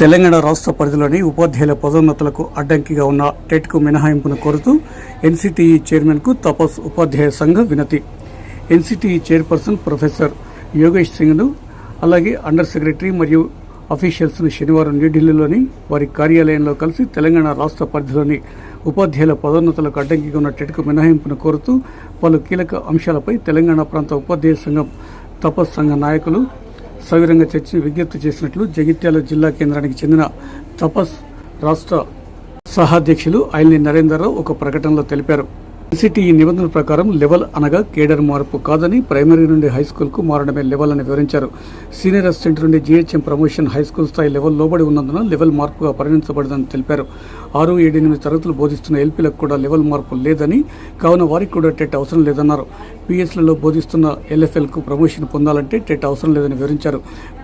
తెలంగాణ రాష్ట్ర పరిధిలోని ఉపాధ్యాయుల పదోన్నతులకు అడ్డంకిగా ఉన్న టెట్కు మినహాయింపును కోరుతూ ఎన్సిటిఈ చైర్మన్కు తపస్ ఉపాధ్యాయ సంఘ వినతి. ఎన్సిటిఈ చైర్పర్సన్ ప్రొఫెసర్ యోగేష్ సింగ్ను అలాగే అండర్ సెక్రటరీ మరియు అఫీషియల్స్ను శనివారం న్యూఢిల్లీలోని వారి కార్యాలయంలో కలిసి తెలంగాణ రాష్ట్ర పరిధిలోని ఉపాధ్యాయుల పదోన్నతులకు అడ్డంకిగా ఉన్న టెట్కు మినహాయింపును కోరుతూ పలు కీలక అంశాలపై తెలంగాణ ప్రాంత ఉపాధ్యాయ సంఘం తపస్ సంఘ నాయకులు సవిరంగా చర్చి విజ్ఞప్తి చేసినట్లు జగిత్యాల జిల్లా కేంద్రానికి చెందిన తపస్ రాష్ట్ర సహాధ్యక్షులు ఐల్ని నరేందర్రావు ఒక ప్రకటనలో తెలిపారు. ఎన్సిటి ఈ నిబంధనల ప్రకారం లెవెల్ అనగా కేడర్ మార్పు కాదని ప్రైమరీ నుండి హై స్కూల్కు మారడమే లెవెల్ అని వివరించారు. సీనియర్ అసిస్టెంట్ నుండి జీహెచ్ఎం ప్రమోషన్ హై స్కూల్ స్థాయి లెవెల్ లోబడి ఉన్నందున లెవెల్ మార్పుగా పరిగణించబడదని తెలిపారు. ఆరు ఏడు ఎనిమిది తరగతులు బోధిస్తున్న ఎల్పీలకు కూడా లెవెల్ మార్పు లేదని కావున వారికి కూడా టెట్ అవసరం లేదన్నారు. పిఎస్లలో బోధిస్తున్న ఎల్ఎఫ్ఎల్కు ప్రమోషన్ పొందాలంటే టెట్ అవసరం లేదని వివరించారు.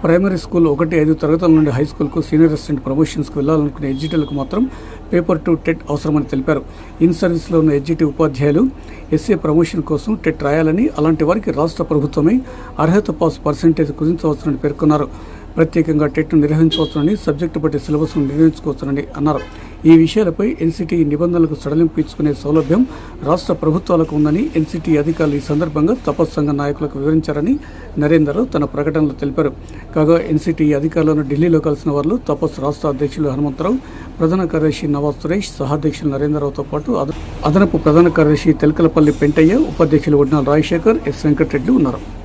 ప్రైమరీ స్కూల్ ఒకటి ఐదు తరగతుల నుండి హై స్కూల్కు సీనియర్ అసిస్టెంట్ ప్రమోషన్స్కు వెళ్ళాలనుకునే ఎడ్జిటీలకు మాత్రం పేపర్ టు టెట్ అవసరమని తెలిపారు. ఇన్ సర్వీస్లో ఉన్న ఎడ్జిటీ ఉపాధ్యాయులు ఎస్ఏ ప్రమోషన్ కోసం టెట్ రాయాలని అలాంటి వారికి రాష్ట్ర ప్రభుత్వమే అర్హత పాస్ పర్సెంటేజ్ కుదించవచ్చునని పేర్కొన్నారు. ప్రత్యేకంగా టెట్ను నిర్వహించవచ్చునని సబ్జెక్టు బట్టి సిలబస్ను నిర్ణయించుకోవచ్చునని అన్నారు. ఈ విషయాలపై ఎన్సిటి నిబంధనలకు సడలింపు ఇచ్చుకునే సౌలభ్యం రాష్ట్ర ప్రభుత్వాలకు ఉందని ఎన్సిటి అధికారులు ఈ సందర్భంగా తపస్ సంఘ నాయకులకు వివరించారని నరేందర్ తన ప్రకటనలో తెలిపారు. కాగా ఎన్సిటి అధికారులను ఢిల్లీలో కలిసిన వారు తపస్ రాష్ట్ర అధ్యక్షులు హనుమంతరావు ప్రధాన కార్యదర్శి నవాజ్ సురేష్ సహాధ్యక్షులు నరేంద్రరావుతో పాటు అద- అదనపు ప్రధాన కార్యదర్శి తెలకలపల్లి పెంటయ్య ఉపాధ్యక్షులు వడ్నాల్ రాజశేఖర్ ఎస్ వెంకటరెడ్డి ఉన్నారు.